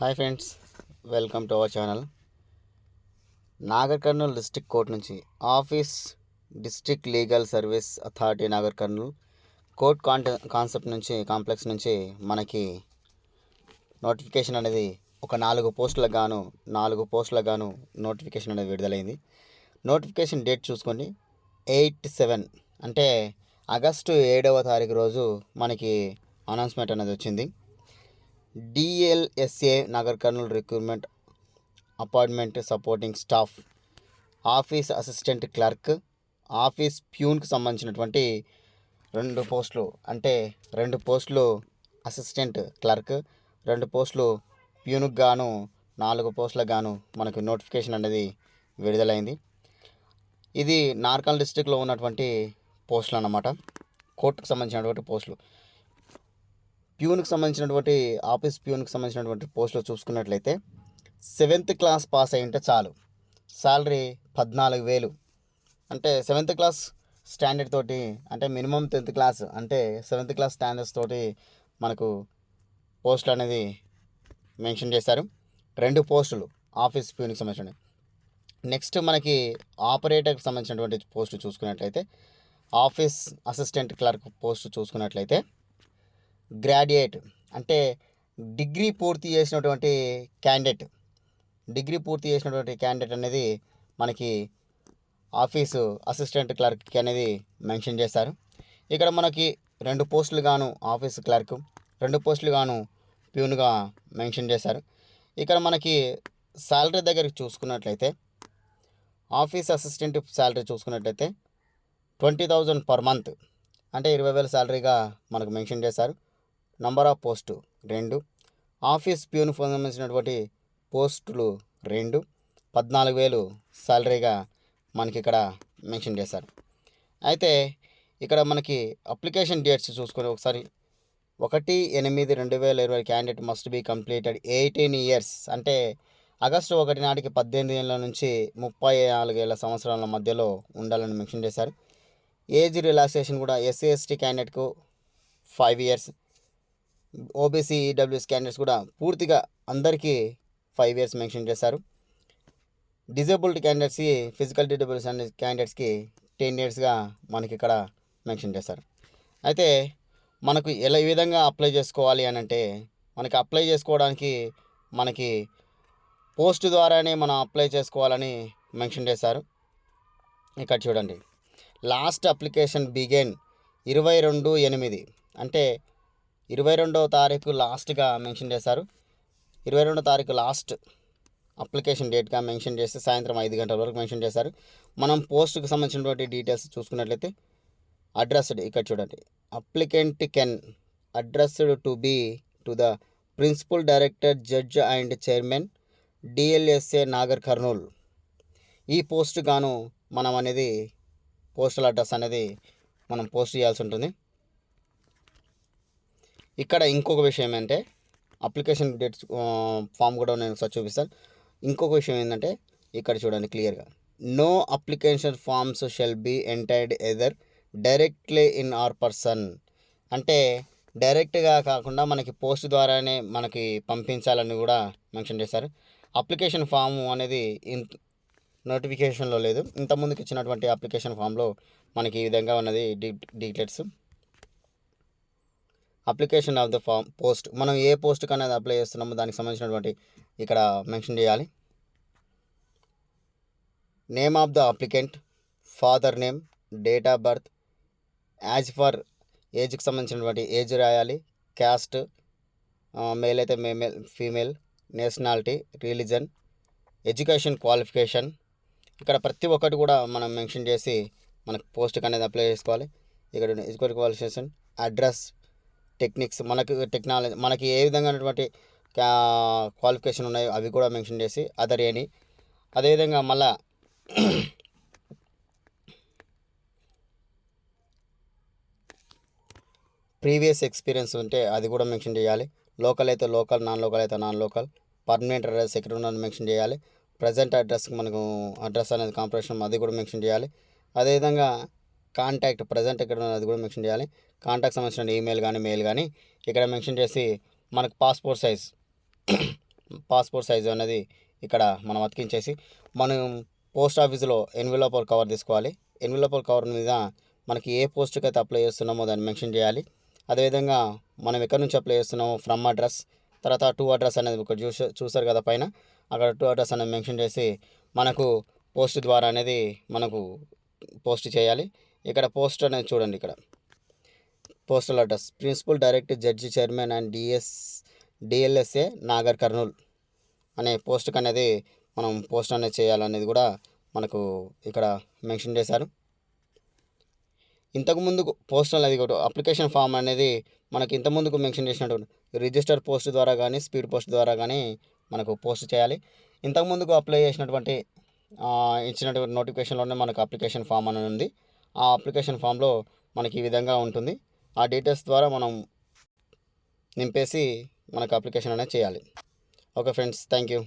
Hi friends welcome to our channel. Nagar Kurnool district court నుంచి office district legal service authority Nagar Kurnool court కాంట concept నుంచి complex నుంచి మనకి notification అనేది ఒక నాలుగు పోస్టులకు గాను నాలుగు పోస్టులకు గాను నోటిఫికేషన్ అనేది విడుదలైంది. నోటిఫికేషన్ డేట్ చూసుకోండి ఎయిట్ సెవెన్ అంటే ఆగస్టు ఏడవ తారీఖు రోజు మనకి అనౌన్స్మెంట్ అనేది వచ్చింది. DLSA Nagar Kurnool recruitment apartment supporting staff office assistant clerk office ప్యూన్కి సంబంధించినటువంటి రెండు పోస్టులు అంటే రెండు పోస్టులు అసిస్టెంట్ క్లర్క్ రెండు పోస్టులు ప్యూన్కి గాను నాలుగు పోస్టులకు గాను మనకు నోటిఫికేషన్ అనేది విడుదలైంది. ఇది నార్కల్ డిస్టిక్లో ఉన్నటువంటి పోస్టులు అన్నమాట. కోర్టుకు సంబంధించినటువంటి పోస్టులు. ప్యూన్కి సంబంధించినటువంటి ఆఫీస్ ప్యూన్కి సంబంధించినటువంటి పోస్టులు చూసుకున్నట్లయితే సెవెంత్ క్లాస్ పాస్ అయ్యి ఉంటే చాలు. శాలరీ పద్నాలుగు వేలు. అంటే సెవెంత్ క్లాస్ స్టాండర్డ్ తోటి అంటే మినిమం టెన్త్ క్లాస్ అంటే సెవెంత్ క్లాస్ స్టాండర్డ్స్ తోటి మనకు పోస్టులు అనేది మెన్షన్ చేశారు. రెండు పోస్టులు ఆఫీస్ ప్యూన్కి సంబంధించిన నెక్స్ట్ మనకి ఆపరేటర్కి సంబంధించినటువంటి పోస్టు చూసుకున్నట్లయితే ఆఫీస్ అసిస్టెంట్ క్లర్క్ పోస్ట్ చూసుకున్నట్లయితే గ్రాడ్యుయేట్ అంటే డిగ్రీ పూర్తి చేసినటువంటి క్యాండిడేట్. డిగ్రీ పూర్తి చేసినటువంటి క్యాండిడేట్ అనేది మనకి ఆఫీసు అసిస్టెంట్ క్లర్క్కి అనేది మెన్షన్ చేశారు ఇక్కడ మనకి రెండు పోస్టులు గాను ఆఫీస్ క్లర్క్ రెండు పోస్టులు గాను ప్యూన్గా మెన్షన్ చేశారు. ఇక్కడ మనకి శాలరీ దగ్గరికి చూసుకున్నట్లయితే ఆఫీస్ అసిస్టెంట్ శాలరీ చూసుకున్నట్లయితే ట్వంటీ థౌజండ్ పర్ మంత్ అంటే ఇరవై వేల శాలరీగా మనకు మెన్షన్ చేశారు. నంబర్ ఆఫ్ పోస్టు రెండు. ఆఫీస్ ప్యూన్ సంబంధించినటువంటి పోస్టులు రెండు. పద్నాలుగు వేలు శాలరీగా మనకి ఇక్కడ మెన్షన్ చేశారు. అయితే ఇక్కడ మనకి అప్లికేషన్ డేట్స్ చూసుకొని ఒకసారి. ఒకటి ఎనిమిది రెండు వేల ఇరవై candidate must be completed eighteen years. అంటే ఆగస్టు ఒకటి నాటికి పద్దెనిమిది ఏళ్ళ నుంచి ముప్పై నాలుగేళ్ళ సంవత్సరాల మధ్యలో ఉండాలని మెన్షన్ చేశారు. ఏజ్ రిలాక్సేషన్ కూడా SC ST క్యాండిడేట్కు five years. OBC EWS candidates కూడా పూర్తిగా అందరికీ ఫైవ్ ఇయర్స్ మెన్షన్ చేశారు. డిజేబుల్డ్ క్యాండిడేట్స్కి ఫిజికల్ డిజేబుల్స్ క్యాండిడేట్స్కి టెన్ ఇయర్స్గా మనకి ఇక్కడ మెన్షన్ చేశారు. అయితే మనకు ఎలా విధంగా అప్లై చేసుకోవాలి అని అంటే మనకి అప్లై చేసుకోవడానికి మనకి పోస్ట్ ద్వారానే మనం అప్లై చేసుకోవాలని మెన్షన్ చేశారు. ఇక్కడ చూడండి. లాస్ట్ అప్లికేషన్ బిగెన్ ఇరవై రెండు ఎనిమిది. అంటే ఇరవై రెండవ తారీఖు లాస్ట్గా మెన్షన్ చేశారు. ఇరవై రెండో తారీఖు లాస్ట్ అప్లికేషన్ డేట్గా మెన్షన్ చేస్తే సాయంత్రం ఐదు గంటల వరకు మెన్షన్ చేశారు. మనం పోస్ట్కి సంబంధించినటువంటి డీటెయిల్స్ చూసుకున్నట్లయితే అడ్రస్డ్ ఇక్కడ చూడండి. Applicant can addressed to be to the principal director judge and chairman DLSA Nagar Kurnool. ఈ పోస్ట్ గాను మనం అనేది పోస్టల్ అడ్రస్ అనేది మనం పోస్ట్ చేయాల్సి ఉంటుంది. ఇక్కడ ఇంకొక విషయం ఏంటంటే అప్లికేషన్ డేట్స్ ఫామ్ కూడా నేను ఒకసారి చూపిస్తాను. ఇంకొక విషయం ఏంటంటే ఇక్కడ చూడండి క్లియర్గా no application forms shall be entertained either directly in or person అంటే డైరెక్ట్గా కాకుండా మనకి పోస్ట్ ద్వారానే మనకి పంపించాలని కూడా మెన్షన్ చేశారు. అప్లికేషన్ ఫామ్ అనేది ఇన్ నోటిఫికేషన్లో లేదు. ఇంతకుముందుకు ఇచ్చినటువంటి అప్లికేషన్ ఫామ్లో మనకి ఈ విధంగా ఉన్నది D details application of the form post. మనం ఏ పోస్ట్కి అనేది అప్లై చేస్తున్నామో దానికి సంబంధించినటువంటి ఇక్కడ మెన్షన్ చేయాలి. Name of the applicant father name date of birth as per ఏజ్కి సంబంధించినటువంటి ఏజ్ రాయాలి క్యాస్ట్ మేల్ అయితే మేమేల్ female nationality religion education qualification. ఇక్కడ ప్రతి ఒక్కటి కూడా మనం మెన్షన్ చేసి మనకు పోస్ట్కి అనేది అప్లై చేసుకోవాలి. ఇక్కడ ఎడ్యుకేషన్ క్వాలిఫికేషన్ అడ్రస్ టెక్నిక్స్ మనకు టెక్నాలజీ మనకి ఏ విధంగానటువంటి క్వాలిఫికేషన్ ఉన్నాయో అవి కూడా మెన్షన్ చేసి అదర్ ఏని. అదేవిధంగా మళ్ళా ప్రీవియస్ ఎక్స్పీరియన్స్ ఉంటే అది కూడా మెన్షన్ చేయాలి. లోకల్ అయితే లోకల్ నాన్ లోకల్ అయితే నాన్ లోకల్. పర్మనెంట్ అడ్రస్ ఎక్కడ ఉన్నది మెన్షన్ చేయాలి. ప్రజెంట్ అడ్రస్కి మనకు అడ్రస్ అనేది కాంపిటేషన్ అది కూడా మెన్షన్ చేయాలి. అదేవిధంగా కాంటాక్ట్ ప్రజెంట్ ఎక్కడ ఉన్నది అది కూడా మెన్షన్ చేయాలి. కాంటాక్ట్ సంబంధించిన ఈమెయిల్ కానీ మెయిల్ కానీ ఇక్కడ మెన్షన్ చేసి మనకు పాస్పోర్ట్ సైజ్ పాస్పోర్ట్ సైజ్ అనేది ఇక్కడ మనం అతికించేసి మనం పోస్ట్ ఆఫీస్లో ఎన్విలోపర్ కవర్ తీసుకోవాలి. ఎన్విలోపర్ కవర్ మీద మనకి ఏ పోస్ట్కి అయితే అప్లై చేస్తున్నామో దాన్ని మెన్షన్ చేయాలి. అదేవిధంగా మనం ఎక్కడి నుంచి అప్లై చేస్తున్నామో ఫ్రమ్ అడ్రస్ తర్వాత టూ అడ్రస్ అనేది ఒకటి చూసా చూసారు కదా పైన? అక్కడ టూ అడ్రస్ అనేది మెన్షన్ చేసి మనకు పోస్ట్ ద్వారా అనేది మనకు పోస్ట్ చేయాలి. ఇక్కడ పోస్ట్ అనేది చూడండి ఇక్కడ. Postal address. Principal direct judge chairman and DS DLSA Nagar Kurnool అనే పోస్ట్కి అనేది మనం పోస్ట్ అనేది చేయాలనేది కూడా మనకు ఇక్కడ మెన్షన్ చేశారు. ఇంతకు ముందు పోస్టల్ అది కూడా అప్లికేషన్ ఫామ్ అనేది మనకి ఇంత ముందుకు మెన్షన్ చేసినటువంటి రిజిస్టర్ పోస్ట్ ద్వారా కానీ స్పీడ్ పోస్ట్ ద్వారా కానీ మనకు పోస్ట్ చేయాలి. ఇంతకు ముందుకు అప్లై చేసినటువంటి ఇచ్చినటువంటి నోటిఫికేషన్లోనే మనకు అప్లికేషన్ ఫామ్ అని ఉంది. ఆ అప్లికేషన్ ఫామ్లో మనకి ఈ విధంగా ఉంటుంది. ఆ డీటెయిల్స్ ద్వారా మనం నింపేసి మనకు అప్లికేషన్ అనేది చేయాలి. Okay friends thank you